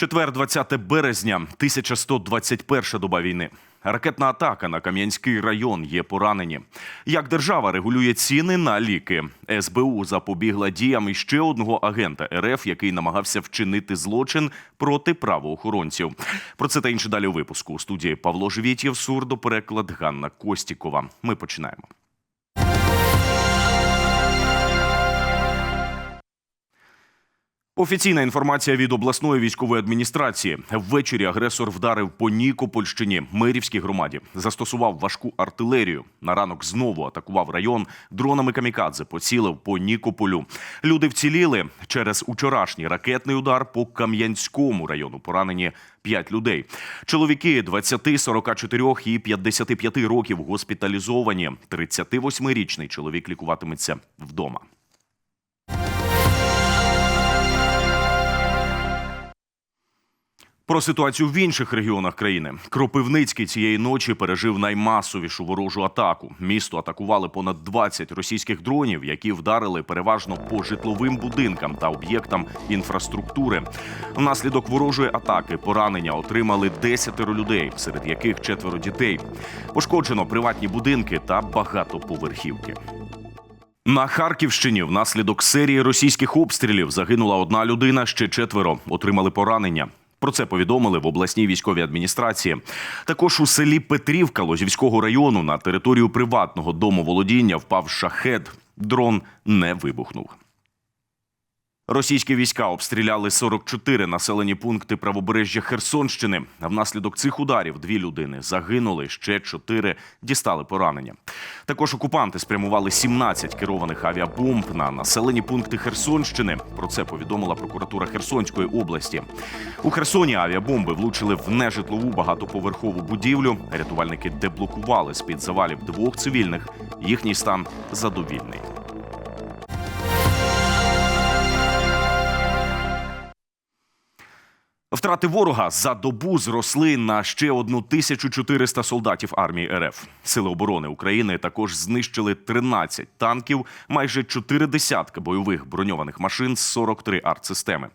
Четвер, 20 березня, 1121 доба війни. Ракетна атака на Кам'янський район є поранені. Як держава регулює ціни на ліки? СБУ запобігла діям іще одного агента РФ, який намагався вчинити злочин проти правоохоронців. Про це та інше далі у випуску. У студії Павло Живітєв, сурдопереклад Ганна Костікова. Ми починаємо. Офіційна інформація від обласної військової адміністрації. Ввечері агресор вдарив по Нікопольщині, Мирівській громаді, застосував важку артилерію. На ранок знову атакував район дронами камікадзе, поцілив по Нікополю. Люди вціліли через учорашній ракетний удар по Кам'янському району. Поранені 5 людей. Чоловіки 20, 44 і 55 років госпіталізовані. 38-річний чоловік лікуватиметься вдома. Про ситуацію в інших регіонах країни. Кропивницький цієї ночі пережив наймасовішу ворожу атаку. Місто атакували понад 20 російських дронів, які вдарили переважно по житловим будинкам та об'єктам інфраструктури. Внаслідок ворожої атаки поранення отримали 10 людей, серед яких четверо дітей. Пошкоджено приватні будинки та багатоповерхівки. На Харківщині внаслідок серії російських обстрілів загинула одна людина, ще четверо отримали поранення. Про це повідомили в обласній військовій адміністрації. Також у селі Петрівка Лозівського району на територію приватного домоволодіння впав шахет. Дрон не вибухнув. Російські війська обстріляли 44 населені пункти правобережжя Херсонщини. Внаслідок цих ударів дві людини загинули, ще чотири дістали поранення. Також окупанти спрямували 17 керованих авіабомб на населені пункти Херсонщини. Про це повідомила прокуратура Херсонської області. У Херсоні авіабомби влучили в нежитлову багатоповерхову будівлю. Рятувальники деблокували з під завалів двох цивільних. Їхній стан задовільний. Втрати ворога за добу зросли на ще 1400 солдатів армії РФ. Сили оборони України також знищили 13 танків, майже 4 десятки бойових броньованих машин, 43 артсистеми.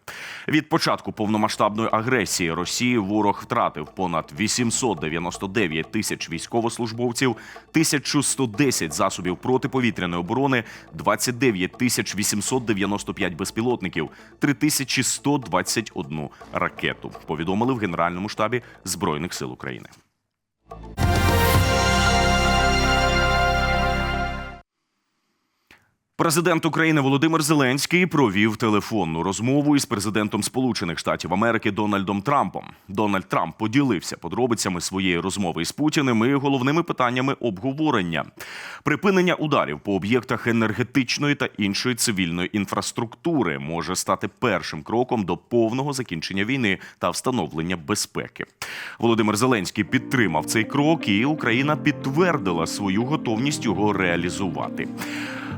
Від початку повномасштабної агресії Росії ворог втратив понад 899 тисяч військовослужбовців, 1110 засобів протиповітряної оборони, 29 тисяч 895 безпілотників, 3121 ракету. Повідомили в Генеральному штабі Збройних сил України. Президент України Володимир Зеленський провів телефонну розмову із президентом Сполучених Штатів Америки Дональдом Трампом. Дональд Трамп поділився подробицями своєї розмови із Путіним і головними питаннями обговорення: припинення ударів по об'єктах енергетичної та іншої цивільної інфраструктури може стати першим кроком до повного закінчення війни та встановлення безпеки. Володимир Зеленський підтримав цей крок, і Україна підтвердила свою готовність його реалізувати.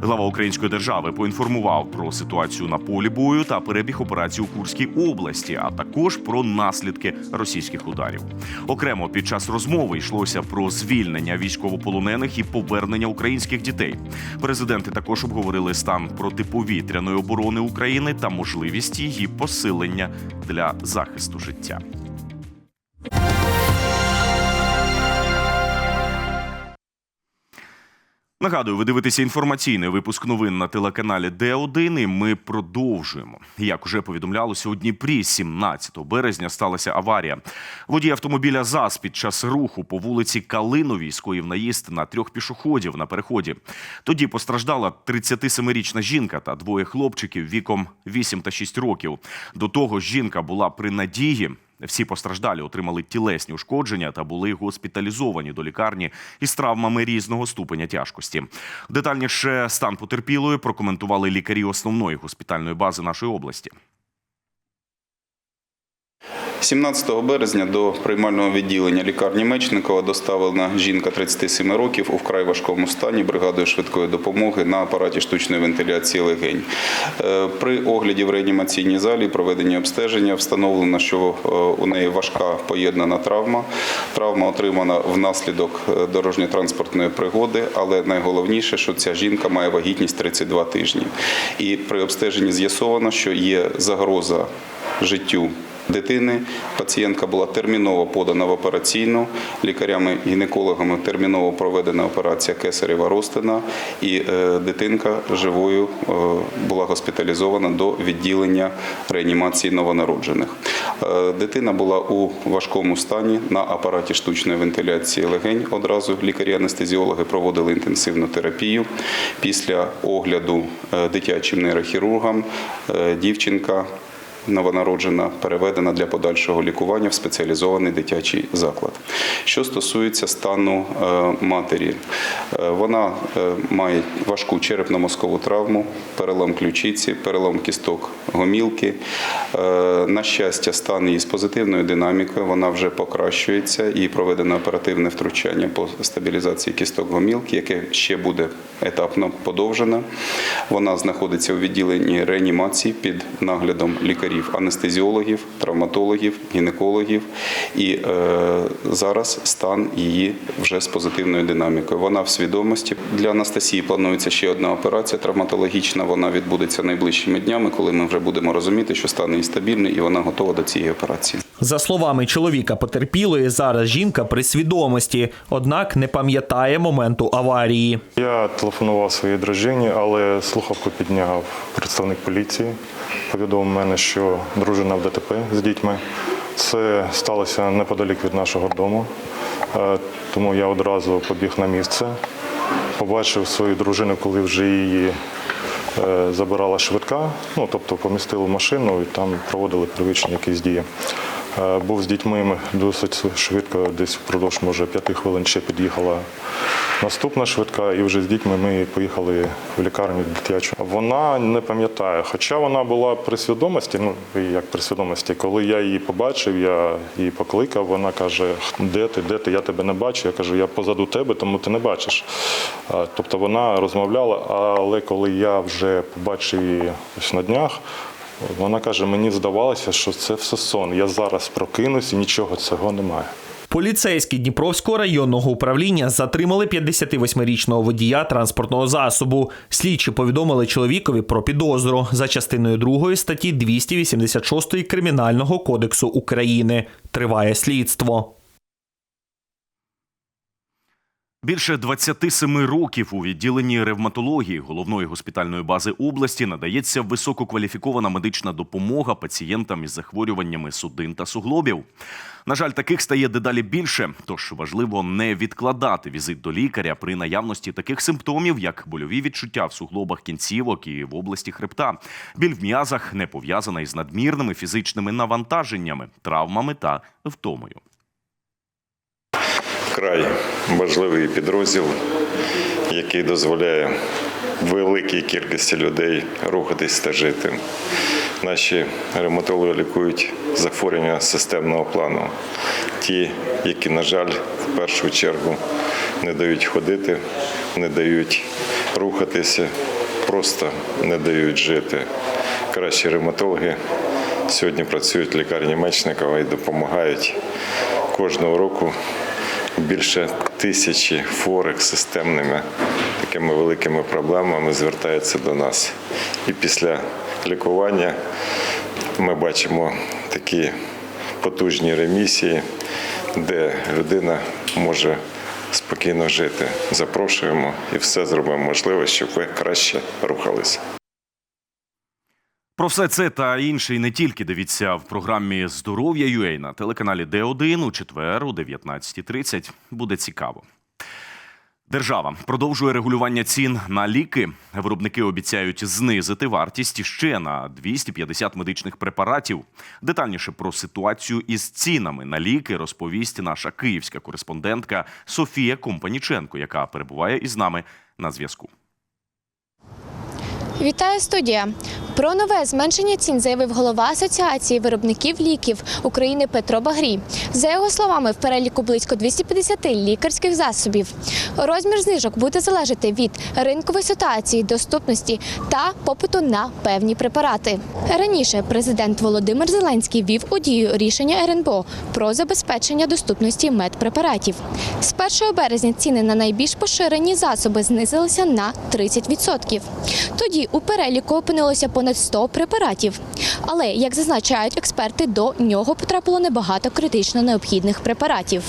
Глава української держави поінформував про ситуацію на полі бою та перебіг операції у Курській області, а також про наслідки російських ударів. Окремо під час розмови йшлося про звільнення військовополонених і повернення українських дітей. Президенти також обговорили стан протиповітряної оборони України та можливість її посилення для захисту життя. Нагадую, ви дивитеся інформаційний випуск новин на телеканалі Д1 і ми продовжуємо. Як уже повідомлялося у Дніпрі, 17 березня сталася аварія. Водій автомобіля ЗАЗ під час руху по вулиці Калиновій скоїв наїзд на трьох пішоходів на переході. Тоді постраждала 37-річна жінка та двоє хлопчиків віком 8 та 6 років. До того жінка була при надії. Всі постраждалі отримали тілесні ушкодження та були госпіталізовані до лікарні із травмами різного ступеня тяжкості. Детальніше стан потерпілої прокоментували лікарі основної госпітальної бази нашої області. 17 березня до приймального відділення лікарні Мечникова доставлена жінка 37 років у вкрай важкому стані бригадою швидкої допомоги на апараті штучної вентиляції легень. Е, При огляді в реанімаційній залі проведення обстеження встановлено, що е, у неї важка поєднана травма. Травма отримана внаслідок е, дорожньо-транспортної пригоди, але найголовніше, що ця жінка має вагітність 32 тижні. І при обстеженні з'ясовано, що є загроза життю дитини. Пацієнтка була терміново подана в операційну. Лікарями-гінекологами терміново проведена операція кесарева розтина, і е, дитинка живою е, була госпіталізована до відділення реанімації новонароджених. Е, Дитина була у важкому стані на апараті штучної вентиляції легень. Одразу лікарі-анестезіологи проводили інтенсивну терапію. Після огляду дитячим нейрохірургам дівчинка новонароджена переведена для подальшого лікування в спеціалізований дитячий заклад. Що стосується стану е, матері, е, вона е, має важку черепно-мозкову травму, перелом ключиці, перелом кісток гомілки. На щастя, стан її з позитивною динамікою, вона вже покращується і проведено оперативне втручання по стабілізації кісток гомілки, яке ще буде етапно подовжено. Вона знаходиться у відділенні реанімації під наглядом лікарів, анестезіологів, травматологів, гінекологів. І е, зараз стан її вже з позитивною динамікою. Вона в свідомості. Для Анастасії планується ще одна операція травматологічна. Вона відбудеться найближчими днями, коли ми вже будемо розуміти, що стан її стабільний і вона готова до цієї операції. За словами чоловіка потерпілої, зараз жінка при свідомості, однак не пам'ятає моменту аварії. Я телефонував своїй дружині, але слухавку підняв представник поліції. Повідомив мене, що дружина в ДТП з дітьми. Це сталося неподалік від нашого дому, Е, тому я одразу побіг на місце. Побачив свою дружину, коли вже її е, забирала швидка, ну тобто помістили в машину і там проводили первичні якісь дії. Е, Був з дітьми досить швидко, десь впродовж може п'яти хвилин ще під'їхала наступна швидка, і вже з дітьми ми поїхали в лікарню дитячу. Вона не пам'ятає, хоча вона була при свідомості, ну як при свідомості, коли я її побачив, я її покликав, вона каже, де ти, де ти, я тебе не бачу. Я кажу, я позаду тебе, тому ти не бачиш. Тобто вона розмовляла, але коли я вже побачив її ось на днях, вона каже, мені здавалося, що це все сон. Я зараз прокинусь і нічого цього немає. Поліцейські Дніпровського районного управління затримали 58-річного водія транспортного засобу. Слідчі повідомили чоловікові про підозру за частиною 2 статті 286 Кримінального кодексу України. Триває слідство. Більше 27 років у відділенні ревматології головної госпітальної бази області надається висококваліфікована медична допомога пацієнтам із захворюваннями судин та суглобів. На жаль, таких стає дедалі більше, тож важливо не відкладати візит до лікаря при наявності таких симптомів, як больові відчуття в суглобах кінцівок і в області хребта. Біль в м'язах не пов'язана із надмірними фізичними навантаженнями, травмами та втомою. вкрай важливий підрозділ, який дозволяє великій кількості людей рухатись та жити. Наші ревматологи лікують захворювання системного плану. Ті, які, на жаль, в першу чергу не дають ходити, не дають рухатися, просто не дають жити. Кращі ревматологи сьогодні працюють в лікарні Мечникова і допомагають кожного року більше тисячі хворих системними такими великими проблемами звертаються до нас. І після лікування ми бачимо такі потужні ремісії, де людина може спокійно жити. Запрошуємо і все зробимо можливе, щоб ви краще рухалися. Про все це та інше і не тільки дивіться в програмі Здоров'я UA на телеканалі Д1 у четвер о 19.30. Буде цікаво. Держава продовжує регулювання цін на ліки. Виробники обіцяють знизити вартість ще на 250 медичних препаратів. Детальніше про ситуацію із цінами на ліки розповість наша київська кореспондентка Софія Компаніченко, яка перебуває із нами на зв'язку. Вітаю студія. Про нове зменшення цін заявив голова Асоціації виробників ліків України Петро Багрій. За його словами, в переліку близько 250 лікарських засобів. Розмір знижок буде залежати від ринкової ситуації, доступності та попиту на певні препарати. Раніше президент Володимир Зеленський вів у дію рішення РНБО про забезпечення доступності медпрепаратів. З 1 березня ціни на найбільш поширені засоби знизилися на 30%. Тоді у переліку опинилося понад понад 100 препаратів. Але, як зазначають експерти, до нього потрапило небагато критично необхідних препаратів.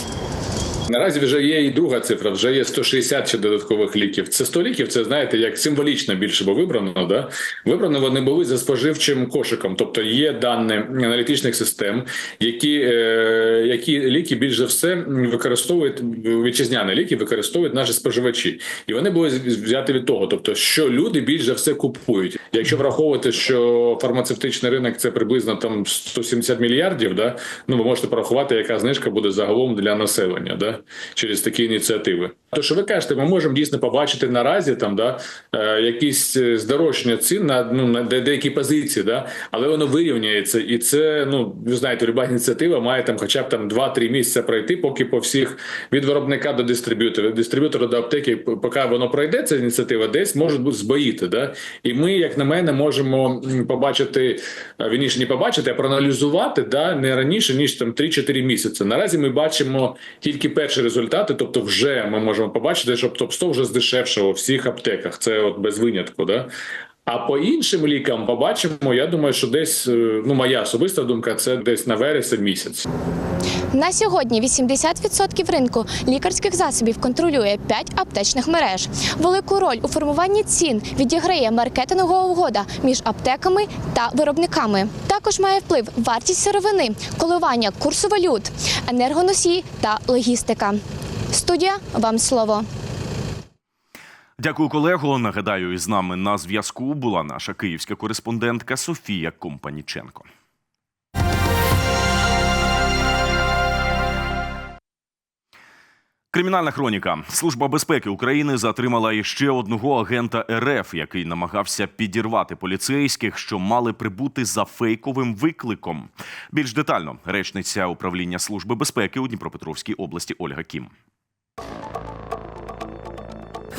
Наразі вже є і друга цифра, вже є 160 ще додаткових ліків. Це 100 ліків, це знаєте, як символічно більше було вибрано. Да? Вибрано вони були за споживчим кошиком, тобто є дані аналітичних систем, які, е, які ліки більш за все використовують вітчизняні ліки, використовують наші споживачі, і вони були взяти від того, тобто що люди більш за все купують. Якщо враховувати, що фармацевтичний ринок це приблизно там 170 мільярдів, да ну ви можете порахувати, яка знижка буде загалом для населення, да через такі ініціативи. То, що ви кажете, ми можемо дійсно побачити наразі там да е, якісь е, здорожчання цін на ну на де- деякі позиції, да, але воно вирівняється, і це ну ви знаєте, люба ініціатива має там, хоча б там 2-3 місяці пройти, поки по всіх від виробника до дистриб'ютора, дистриб'ютора до аптеки, поки воно пройде ця ініціатива, десь можуть бути збоїти. Да? І ми, як на мене, можемо побачити е, вірніше, не побачити, а проаналізувати да не раніше ніж там 3-4 місяці. Наразі ми бачимо тільки перші результати, тобто вже ми можемо побачити, що топ-100 вже здешевшало у всіх аптеках. Це от без винятку. Да? А по іншим лікам побачимо. Я думаю, що десь е, ну моя особиста думка, це десь на вересень місяць. На сьогодні 80% ринку лікарських засобів контролює 5 аптечних мереж. Велику роль у формуванні цін відіграє маркетингова угода між аптеками та виробниками. Також має вплив вартість сировини, коливання курсу валют, енергоносії та логістика. Студія вам слово. Дякую, колего. Нагадаю, із нами на зв'язку була наша київська кореспондентка Софія Компаніченко. Кримінальна хроніка. Служба безпеки України затримала іще одного агента РФ, який намагався підірвати поліцейських, що мали прибути за фейковим викликом. Більш детально речниця управління служби безпеки у Дніпропетровській області Ольга Кім.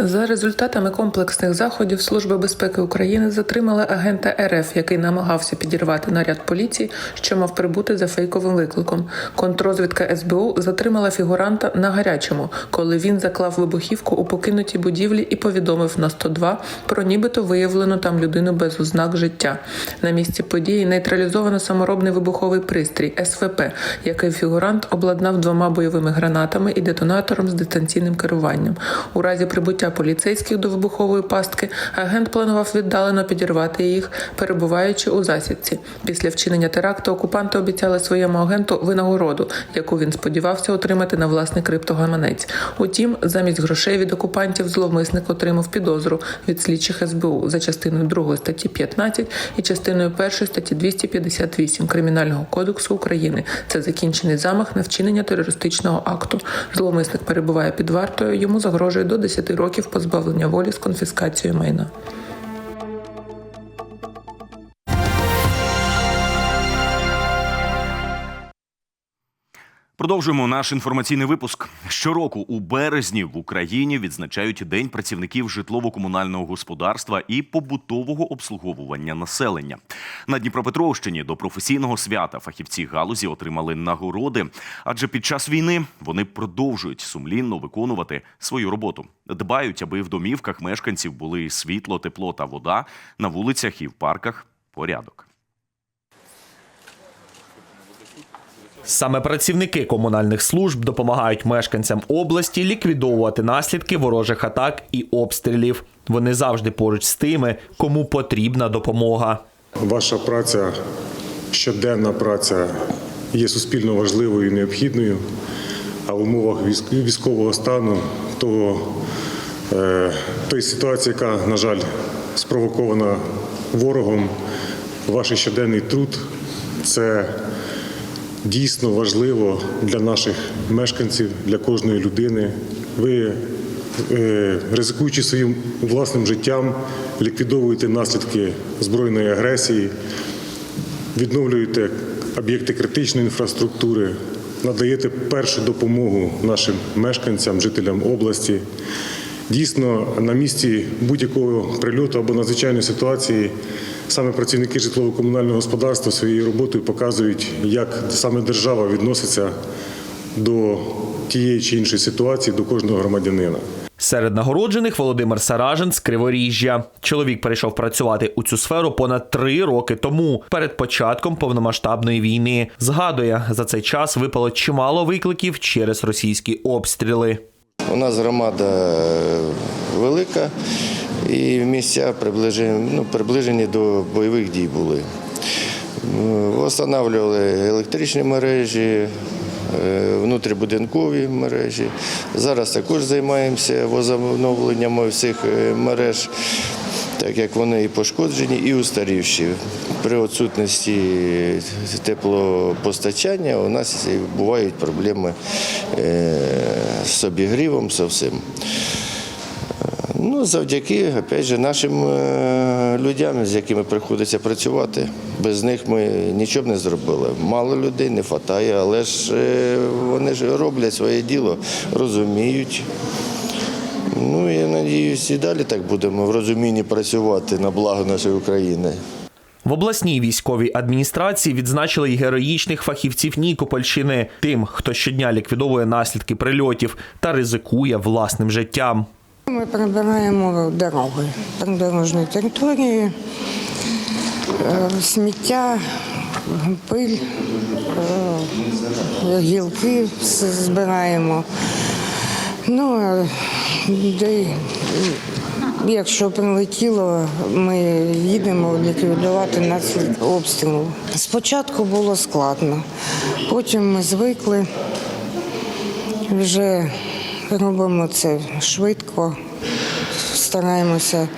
За результатами комплексних заходів Служба безпеки України затримала агента РФ, який намагався підірвати наряд поліції, що мав прибути за фейковим викликом. Контррозвідка СБУ затримала фігуранта на гарячому, коли він заклав вибухівку у покинутій будівлі і повідомив на 102 про нібито виявлену там людину без ознак життя. На місці події нейтралізовано саморобний вибуховий пристрій СВП, який фігурант обладнав двома бойовими гранатами і детонатором з дистанційним керуванням. У разі прибуття поліцейських до вибухової пастки агент планував віддалено підірвати їх, перебуваючи у засідці. Після вчинення теракту окупанти обіцяли своєму агенту винагороду, яку він сподівався отримати на власний криптогаманець. Утім, замість грошей від окупантів зловмисник отримав підозру від слідчих СБУ за частиною 2 статті 15 і частиною 1 статті 258 Кримінального кодексу України. Це закінчений замах на вчинення терористичного акту. Зловмисник перебуває під вартою. Йому загрожує до 10 років позбавлення волі з конфіскацією майна. Продовжуємо наш інформаційний випуск. Щороку у березні в Україні відзначають День працівників житлово-комунального господарства і побутового обслуговування населення. На Дніпропетровщині до професійного свята фахівці галузі отримали нагороди, адже під час війни вони продовжують сумлінно виконувати свою роботу. Дбають, аби в домівках мешканців були світло, тепло та вода на вулицях і в парках порядок. Саме працівники комунальних служб допомагають мешканцям області ліквідовувати наслідки ворожих атак і обстрілів. Вони завжди поруч з тими, кому потрібна допомога. Ваша праця, щоденна праця є суспільно важливою і необхідною, а в умовах військового стану того, е, тої ситуації, яка, на жаль, спровокована ворогом, ваш щоденний труд це дійсно важливо для наших мешканців, для кожної людини. Ви, е, ризикуючи своїм власним життям, ліквідовуєте наслідки збройної агресії, відновлюєте об'єкти критичної інфраструктури, надаєте першу допомогу нашим мешканцям, жителям області. Дійсно, на місці будь-якого прильоту або надзвичайної ситуації саме працівники житлово-комунального господарства своєю роботою показують, як саме держава відноситься до тієї чи іншої ситуації, до кожного громадянина. Серед нагороджених Володимир Саражин з Криворіжжя. Чоловік перейшов працювати у цю сферу понад три роки тому, перед початком повномасштабної війни. Згадує, за цей час випало чимало викликів через російські обстріли. У нас громада е, велика і місця приближені, ну, приближені до бойових дій були. Встановлювали електричні мережі, е, внутрібудинкові мережі. Зараз також займаємося возобновленням всіх е, мереж, так як вони і пошкоджені, і устарівші. При відсутності теплопостачання у нас бувають проблеми е, з обігрівом, з всім. Ну, завдяки опять же, нашим е, людям, з якими приходиться працювати. Без них ми нічого не зробили. Мало людей не вистачає, але ж е, вони ж роблять своє діло, розуміють. Надіюсь, і далі так будемо в розумінні працювати на благо нашої України. В обласній військовій адміністрації відзначили й героїчних фахівців Нікопольщини, тим, хто щодня ліквідовує наслідки прильотів та ризикує власним життям. Ми прибираємо дороги, придорожні території, е, сміття, пиль, е, гілки збираємо. Ну, де, якщо прилетіло, ми їдемо ліквідувати наслідки обстрілу. Спочатку було складно, потім ми звикли. Вже робимо це швидко, стараємося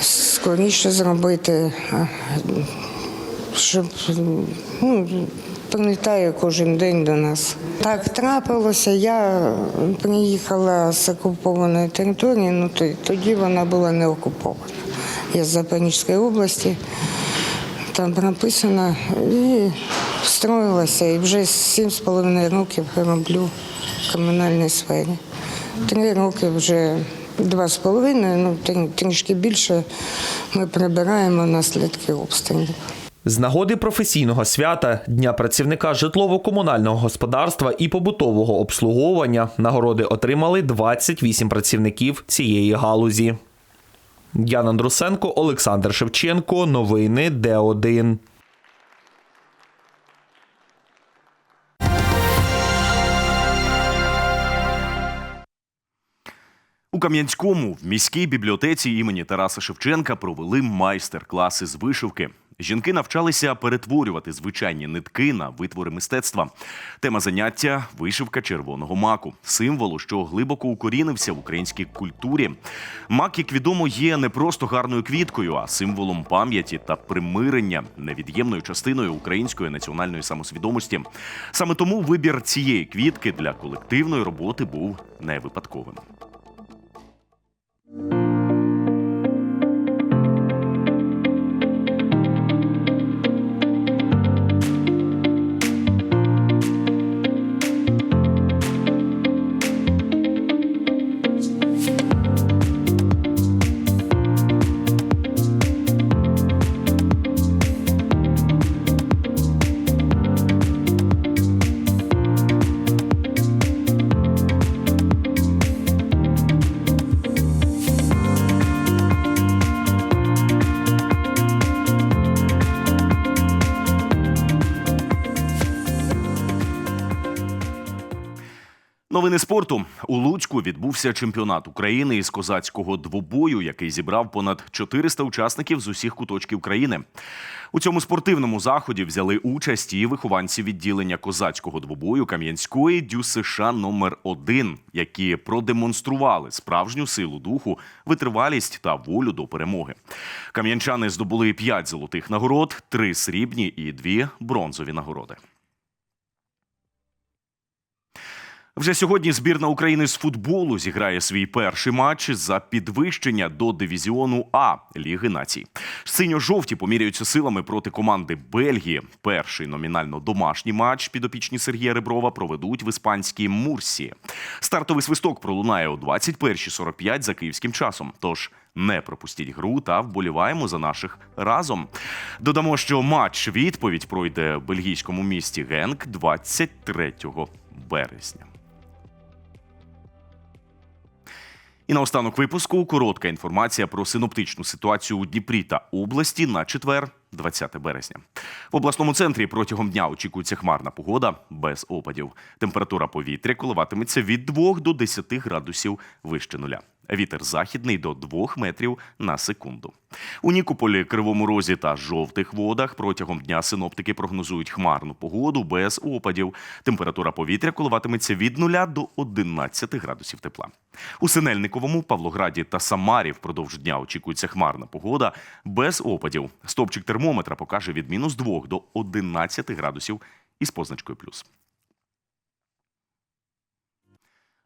скоріше зробити, щоб ну, прилітає кожен день до нас. Так трапилося. Я приїхала з окупованої території, ну тоді вона була не окупована. Я з Запорізької області там прописана і встроїлася. І вже сім з половиною років роблю в комунальній сфері. Три роки вже два з половиною, ну трішки більше ми прибираємо наслідки обстрілів. З нагоди професійного свята Дня працівника житлово-комунального господарства і побутового обслуговування нагороди отримали 28 працівників цієї галузі. Ян Андрусенко, Олександр Шевченко. Новини Д1. У Кам'янському в міській бібліотеці імені Тараса Шевченка провели майстер-класи з вишивки. Жінки навчалися перетворювати звичайні нитки на витвори мистецтва. Тема заняття вишивка червоного маку, символу, що глибоко укорінився в українській культурі. Мак, як відомо, є не просто гарною квіткою, а символом пам'яті та примирення, невід'ємною частиною української національної самосвідомості. Саме тому вибір цієї квітки для колективної роботи був не випадковим. Новини спорту у Луцьку відбувся чемпіонат України із козацького двобою, який зібрав понад 400 учасників з усіх куточків країни. У цьому спортивному заході взяли участь і вихованці відділення козацького двобою Кам'янської дю США номер 1 які продемонстрували справжню силу духу, витривалість та волю до перемоги. Кам'янчани здобули 5 золотих нагород, 3 срібні і 2 бронзові нагороди. Вже сьогодні збірна України з футболу зіграє свій перший матч за підвищення до дивізіону А Ліги націй. Синьо-жовті поміряються силами проти команди Бельгії. Перший номінально домашній матч підопічні Сергія Реброва проведуть в іспанській Мурсі. Стартовий свисток пролунає о 21.45 за київським часом. Тож не пропустіть гру та вболіваємо за наших разом. Додамо, що матч відповідь пройде в бельгійському місті Генк 23 березня. І наостанок випуску коротка інформація про синоптичну ситуацію у Дніпрі та області на четвер, 20 березня. В обласному центрі протягом дня очікується хмарна погода без опадів. Температура повітря коливатиметься від 2 до 10 градусів вище нуля. Вітер західний до 2 метрів на секунду. У Нікополі, Кривому Розі та жовтих водах протягом дня синоптики прогнозують хмарну погоду без опадів. Температура повітря коливатиметься від 0 до 11 градусів тепла. У Синельниковому, Павлограді та Самарі впродовж дня очікується хмарна погода без опадів. Стопчик термометра покаже від мінус 2 до 11 градусів із позначкою плюс.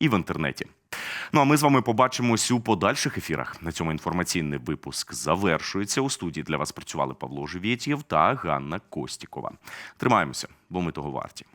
і в інтернеті. Ну а ми з вами побачимось у подальших ефірах. На цьому інформаційний випуск завершується. У студії для вас працювали Павло Живєтєв та Ганна Костікова. Тримаємося, бо ми того варті.